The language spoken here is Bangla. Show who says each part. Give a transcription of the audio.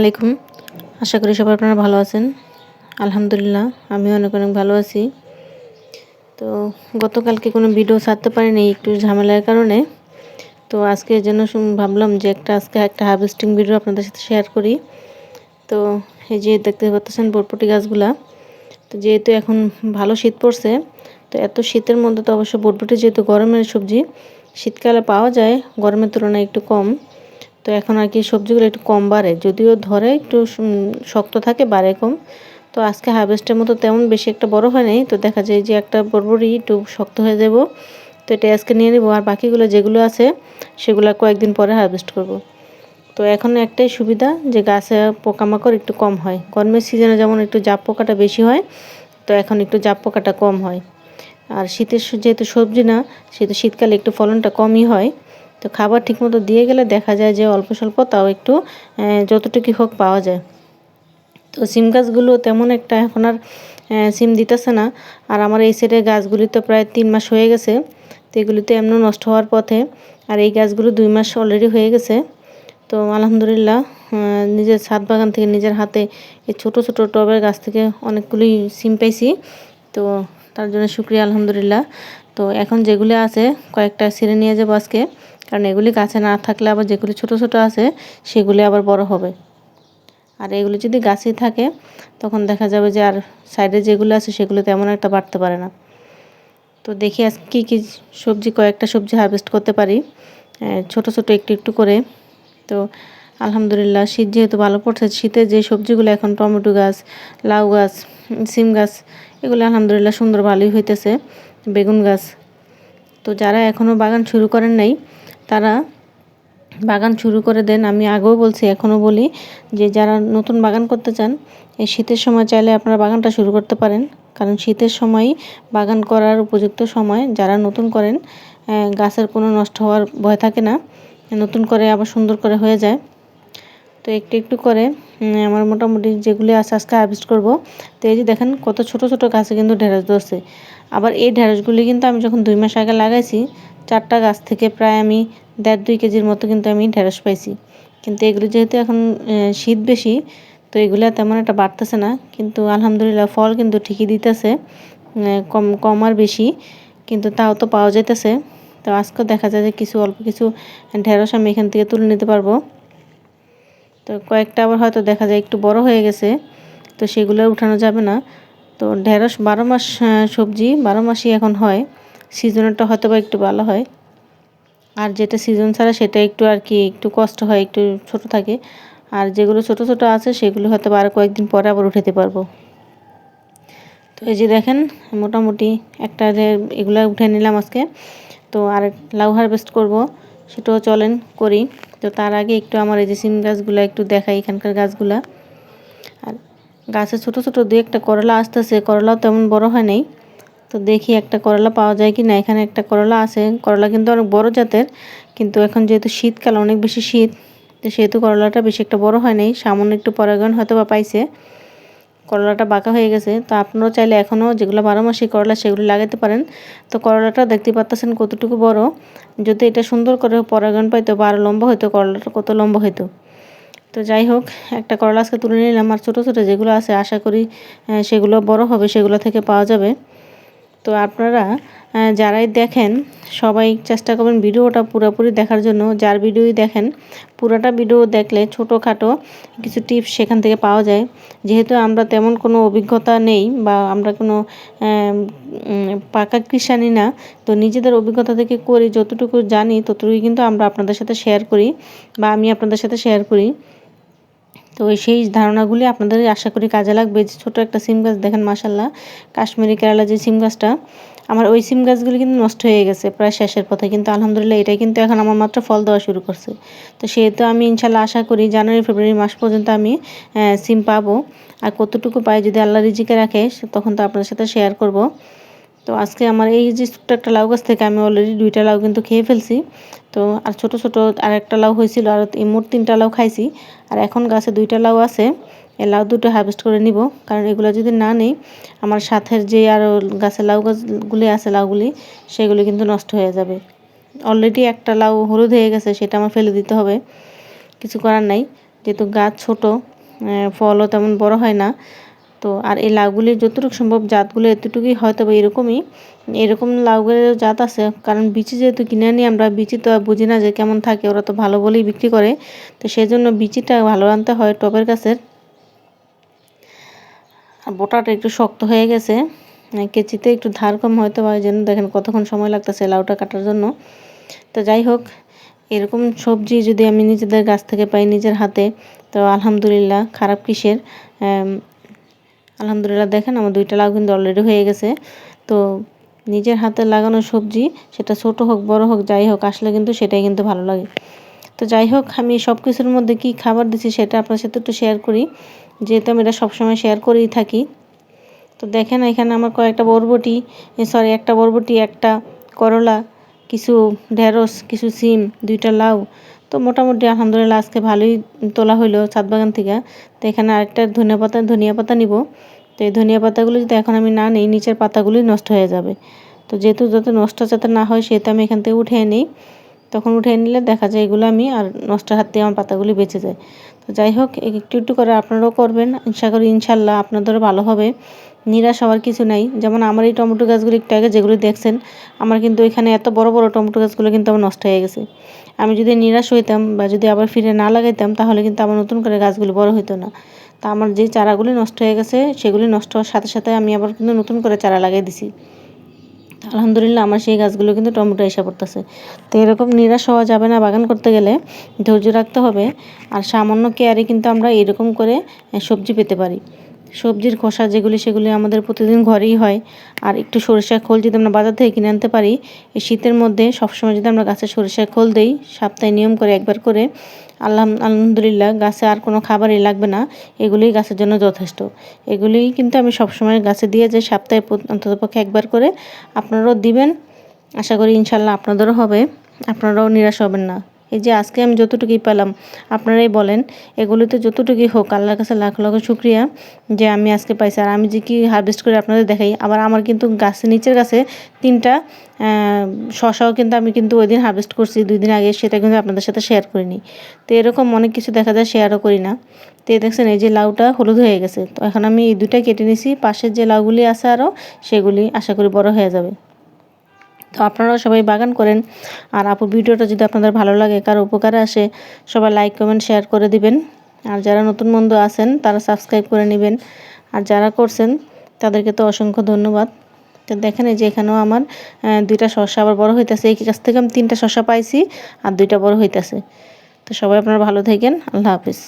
Speaker 1: আলাইকুম। আশা করি সবাই আপনারা ভালো আছেন। আলহামদুলিল্লাহ আমি অনেক অনেক ভালো আছি। তো গতকালকে কোনো ভিডিও ছাড়তে পারিনি একটু ঝামেলার কারণে। তো আজকে এর জন্য ভাবলাম যে একটা আজকে একটা হার্ভেস্টিং ভিডিও আপনাদের সাথে শেয়ার করি। তো এই যে দেখতে পাচ্ছেন বরপটি গাছগুলা, তো যেহেতু এখন ভালো শীত পড়ছে, তো এত শীতের মধ্যে তো অবশ্য বরবটি যেহেতু গরমের সবজি, শীতকালে পাওয়া যায়, গরমের তুলনায় একটু কম। তো এখন আর কি সবজিগুলো একটু কম বাড়ে। যদিও ধরে একটু শক্ত থাকে, বাড়ে কম। তো আজকে হারভেস্টের মতো তেমন বেশি একটা বড় হয় নাই। তো দেখা যায় যে একটা বরবরি একটু শক্ত হয়ে যাব। তো এটা আজকে নিয়ে নেব। আর বাকিগুলো যেগুলো আছে, সেগুলো কয়েকদিন পরে হারভেস্ট করব। তো এখন একটাই সুবিধা যে গাছে পোকামাকড় একটু কম হয়। গরমের সিজনে যেমন একটু জাপ পোকাটা বেশি হয়, তো এখন একটু জাপ পোকাটা কম হয়। আর শীতের যেহেতু সবজি না, সেহেতু শীতকালে একটু ফলনটা কমই হয়। তো খাবার ঠিকমতো দিয়ে গেলে দেখা যায় যে অল্প স্বল্প তাও একটু যতটুকু হোক পাওয়া যায়। তো সিম গাছগুলো তেমন একটা এখন আর সিম দিতেছে না। আর আমার এই সাইডের গাছগুলি তো প্রায় তিন মাস হয়ে গেছে। তো এগুলি তো এমন নষ্ট হওয়ার পথে আর এই গাছগুলো দুই মাস অলরেডি হয়ে গেছে। তো আলহামদুলিল্লাহ নিজের ছাদ বাগান থেকে নিজের হাতে এই ছোট ছোট টবের গাছ থেকে অনেকগুলি সিম পাইছি। তো তার জন্য শুক্রিয়া, আলহামদুলিল্লাহ। তো এখন যেগুলি আছে, কয়েকটা ছিঁড়ে নিয়ে যাব আজকে। কারণ এগুলি গাছে না থাকলে আবার যেগুলি ছোট ছোট আছে, সেগুলি আবার বড় হবে। আর এগুলি যদি গাছেই থাকে, তখন দেখা যাবে যে আর সাইডে যেগুলো আছে, সেগুলো তেমন একটা বাড়তে পারে না। তো দেখি আজ কী কী সবজি, কয়েকটা সবজি হারভেস্ট করতে পারি। ছোট ছোট একটু একটু করে। তো আলহামদুলিল্লাহ, শীত যেহেতু ভালো পড়ছে, শীতে যে সবজিগুলো এখন টমেটো গাছ, লাউ গাছ, সিম গাছ, এগুলো আলহামদুলিল্লাহ সুন্দর ভালোই হইতেছে, বেগুন গাছ। তো যারা এখনও বাগান শুরু করেন নাই, তারা বাগান শুরু করে দেন। আমি আগেও বলছি এখনও বলি যে যারা নতুন বাগান করতে চান, এই শীতের সময় চাইলে আপনারা বাগানটা শুরু করতে পারেন। কারণ শীতের সময় বাগান করার উপযুক্ত সময় যারা নতুন করেন গাছের কোনো নষ্ট হওয়ার ভয় থাকে না। নতুন করে আবার সুন্দর করে হয়ে যায়। তো একটু একটু করে আমার মোটামুটি যেগুলি আছে আজকে হারভেস্ট করব, তো এই যে দেখেন কত ছোট ছোট গাছে কিন্তু ঢেঁড়স ধরছে। আবার এই ঢেঁড়সগুলি কিন্তু আমি যখন দুই মাস আগে লাগাইছি, চারটা গাছ থেকে প্রায় আমি দেড় দুই কেজির মতো কিন্তু আমি ঢেঁড়স পাইছি। কিন্তু এগুলো যেহেতু এখন শীত বেশি, তো এগুলো তেমন একটা বাড়তেছে না, কিন্তু আলহামদুলিল্লাহ ফল কিন্তু ঠিকই দিতেছে কম কম আর বেশি, কিন্তু তাও তো পাওয়া যাইতেছে। তো আজকেও দেখা যায় যে কিছু অল্প কিছু ঢেঁড়স আমি এখান থেকে তুলে নিতে পারব। তো কয়েকটা আবার হয়তো দেখা যায় একটু বড় হয়ে গেছে, তো সেগুলো উঠানো যাবে না। তো ঢেঁড়স বারো মাস সবজি বারো মাসই এখন হয়, সিজনেরটা হয়তো বা একটু ভালো হয়। আর যেটা সিজন ছাড়া সেটা একটু আর কি, একটু কষ্ট হয়, একটু ছোট থাকে। আর যেগুলো ছোট ছোট আছে সেগুলো হয়তো বা আরও কয়েকদিন পরে আবার উঠাতে পারব। তো এই যে দেখেন, মোটামুটি একটা যে এগুলো উঠে নিলাম আজকে। তো আর লাউ হারভেস্ট করব। সেটাও চলেন করি। তো তার আগে একটু আমার এই যে সিম গাছগুলো একটু দেখাই এখানকার গাছগুলা। আর গাছে ছোট ছোট দু একটা করলা আসতেছে, করলাও তেমন বড় হয় নাই। তো দেখি একটা করলা পাওয়া যায় কি না এখানে একটা করলা আছে। করলা কিন্তু অনেক বড় জাতের, কিন্তু এখন যেহেতু শীতকাল, অনেক বেশি শীত, তো সেহেতু করলাটা বেশি একটা বড় হয় নাই। সামান্য একটু পরাগন হয়তো বা পাইছে। করলাটা বাঁকা হয়ে গেছে। তো আপনারা চাইলে এখনও যেগুলো বারো মাসি করলা সেগুলো লাগাতে পারেন। তো করলাটা দেখতে পাচ্ছেন কতটুকু বড়। যদি এটা সুন্দর করে পরাগণ পাইতো বা আরও লম্বা হইতো, করলাটা কত লম্বা হইতো। তো যাই হোক, একটা করলা আজকে তুলে নিলাম। আর ছোটো ছোটো যেগুলো আছে, আশা করি সেগুলো বড় হবে, সেগুলো থেকে পাওয়া যাবে। তো আপনারা যারাই দেখেন, সবাই চেষ্টা করবেন ভিডিওটা পুরোপুরি দেখার জন্য। যার ভিডিওই দেখেন, পুরোটা ভিডিও দেখলে ছোটোখাটো কিছু টিপস সেখান থেকে পাওয়া যায়। যেহেতু আমরা তেমন কোনো অভিজ্ঞতা নেই বা আমরা কোনো পাকা কৃষানি না, তো নিজেদের অভিজ্ঞতা থেকে করি, যতটুকু জানি ততটুকুই কিন্তু আমরা আপনাদের সাথে শেয়ার করি বা আমি আপনাদের সাথে শেয়ার করি। তো সেই ধারণাগুলি আপনাদের আশা করি কাজে লাগবে। যে ছোটো একটা সিম গাছ দেখেন মাসাল্লাহ কাশ্মীরি কেরালা যে সিম গাছটা, আমার ওই সিম গাছগুলি কিন্তু নষ্ট হয়ে গেছে, প্রায় শেষের পথে। কিন্তু আলহামদুলিল্লাহ এটাই কিন্তু এখন আমার মাত্র ফল দেওয়া শুরু করছে। তো সেহেতু আমি ইনশাল্লাহ আশা করি জানুয়ারি, ফেব্রুয়ারি মাস পর্যন্ত আমি সিম পাবো। আর কতটুকু পাই যদি আল্লাহ রিজিকে রাখে তখন তো আপনাদের সাথে শেয়ার করব। তো আজকে আমার এই যে ছোট্ট একটা লাউ গাছ থেকে আমি অলরেডি দুইটা লাউ কিন্তু খেয়ে ফেলছি। তো আর ছোট ছোট আর একটা লাউ হয়েছিল আর এই মোট তিনটা লাউ খাইছি। আর এখন গাছে দুইটা লাউ আছে, এই লাউ দুটো হারভেস্ট করে নিব। কারণ এগুলো যদি না নেই, আমার সাথের যে আরও গাছে লাউ গাছগুলি আছে লাউগুলি, সেগুলি কিন্তু নষ্ট হয়ে যাবে। অলরেডি একটা লাউ হলুদ হয়ে গেছে, সেটা আমার ফেলে দিতে হবে। কিছু করার নাই। যেহেতু গাছ ছোট ফলও তেমন বড় হয় না। তো আর এই লাউগুলির যতটুকু সম্ভব জাতগুলো এতটুকুই হয়তো বা এরকমই, এরকম লাউগুলির জাত আছে। কারণ বিচি যেহেতু কিনে আনি, আমরা বিচি তো বুঝি না যে কেমন থাকে, ওরা তো ভালো বলেই বিক্রি করে। তো সেই জন্য বিচিটা ভালো আনতে হয় টবের গাছের আর বোটাটা একটু শক্ত হয়ে গেছে কেচিতে একটু ধার কম হয়তো বা জন্য দেখেন কতক্ষণ সময় লাগতেছে লাউটা কাটার জন্য। তো যাই হোক, এরকম সবজি যদি আমি নিজেদের গাছ থেকে পাই নিজের হাতে, তো আলহামদুলিল্লাহ, খারাপ কিসের? আলহামদুলিল্লাহ, দেখেন আমার দুইটা লাউ কিন্তু অলরেডি হয়ে গেছে। তো নিজের হাতে লাগানো সবজি, সেটা ছোট হোক, বড় হোক, যাই হোক, আসলে কিন্তু সেটাই কিন্তু ভালো লাগে। তো যাই হোক, আমি সব কিছুর মধ্যে কি খাবার দিচ্ছি সেটা আপনার সাথে একটু শেয়ার করি। যেহেতু আমি এটা সবসময় শেয়ার করেই থাকি। তো দেখেন এখানে আমার কয়েকটা বরবটি সরি একটা বরবটি, একটা করলা, কিছু ঢেঁড়স, কিছু সিম, দুইটা লাউ। তো মোটামুটি আলহামদুলিল্লাহ আজকে ভালোই তোলা হইল ছাদ বাগান থেকে। তো এখানে আরেকটা ধনিয়া পাতা ধনিয়া পাতা নিব। তো এই ধনিয়া পাতাগুলো যদি এখন আমি না নিই, নিচের পাতাগুলোই নষ্ট হয়ে যাবে। তো যেহেতু যাতে নষ্ট যাতে না হয়, সেহেতু আমি এখান থেকে উঠে নিই। তখন উঠে নিলে দেখা যায় এগুলো আমি আর নষ্ট হাত দিয়ে আমার পাতাগুলি বেঁচে যায়। তো যাই হোক একটু একটু করে আপনারাও করবেন। আশা করি ইনশাল্লাহ আপনাদেরও ভালো হবে। নিরাশ হওয়ার কিছু নাই। যেমন আমার এই টমেটো গাছগুলি একটু আগে যেগুলি দেখছেন, আমার কিন্তু এখানে এত বড় বড় টমেটো গাছগুলো কিন্তু আমার নষ্ট হয়ে গেছে। আমি যদি নিরাশ হইতাম বা যদি আবার ফিরে না লাগাইতাম, তাহলে কিন্তু আমার নতুন করে গাছগুলি বড় হইতো না। তা আমার যে চারাগুলি নষ্ট হয়ে গেছে, সেগুলি নষ্ট হওয়ার সাথে সাথে আমি আবার কিন্তু নতুন করে চারা লাগিয়ে দিছি। আলহামদুলিল্লাহ আমার সেই গাছগুলো কিন্তু টমেটো এসে পড়তেছে। তো এরকম নিরাশ হওয়া যাবে না বাগান করতে গেলে, ধৈর্য রাখতে হবে। আর সামান্য কেয়ারে কিন্তু আমরা এরকম করে সবজি পেতে পারি। সবজির খোসা যেগুলি, সেগুলি আমাদের প্রতিদিন ঘরেই হয়। আর একটু সরিষার খোল যদি আমরা বাজার থেকে কিনে আনতে পারি, এই শীতের মধ্যে সবসময় যদি আমরা গাছে সরিষার খোল দিই, সপ্তাহে নিয়ম করে একবার করে, আল্লাহ, আলহামদুলিল্লাহ গাছে আর কোনো খাবারই লাগবে না। এগুলিই গাছের জন্য যথেষ্ট। এগুলিই কিন্তু আমি সবসময় গাছে দিয়ে যে সপ্তাহে অন্ততপক্ষে একবার করে। আপনারাও দিবেন। আশা করি ইনশাল্লাহ আপনাদেরও হবে। আপনারাও নিরাশ হবেন না। এই যে আজকে আমি যতটুকুই পেলাম, আপনারাই বলেন, এগুলিতে যতটুকুই হোক আল্লাহর কাছে লাখ লাখ শুক্রিয়া যে আমি আজকে পাইছি। আর আমি যে কি হারভেস্ট করে আপনাদের দেখাই, আবার আমার কিন্তু গাছে, নিচের গাছে তিনটা শশাও কিন্তু আমি কিন্তু ওই দিন হারভেস্ট করছি, দুই দিন আগে সেটা কিন্তু আপনাদের সাথে শেয়ার করিনি। তো এরকম অনেক কিছু দেখা যায় শেয়ারও করি না। তো দেখছেন, এই যে লাউটা হলুদ হয়ে গেছে। তো এখন আমি এই দুটা কেটে নিছি, পাশের যে লাউগুলি আছে আরও সেগুলি আশা করি বড় হয়ে যাবে। তো আপনারাও সবাই বাগান করেন। আর আপুর ভিডিওটা যদি আপনাদের ভালো লাগে, কারও উপকারে আসে, সবাই লাইক কমেন্ট শেয়ার করে দিবেন। আর যারা নতুন বন্ধু আছেন, তারা সাবস্ক্রাইব করে নেবেন। আর যারা করছেন, তাদেরকে তো অসংখ্য ধন্যবাদ। তো দেখেন এই যে এখানেও আমার দুইটা শসা আবার বড় হইতেছে। এই কাছ থেকে আমি তিনটা শসা পাইছি আর দুইটা বড় হইতেছে। তো সবাই আপনারা ভালো থাকেন। আল্লাহ হাফিজ।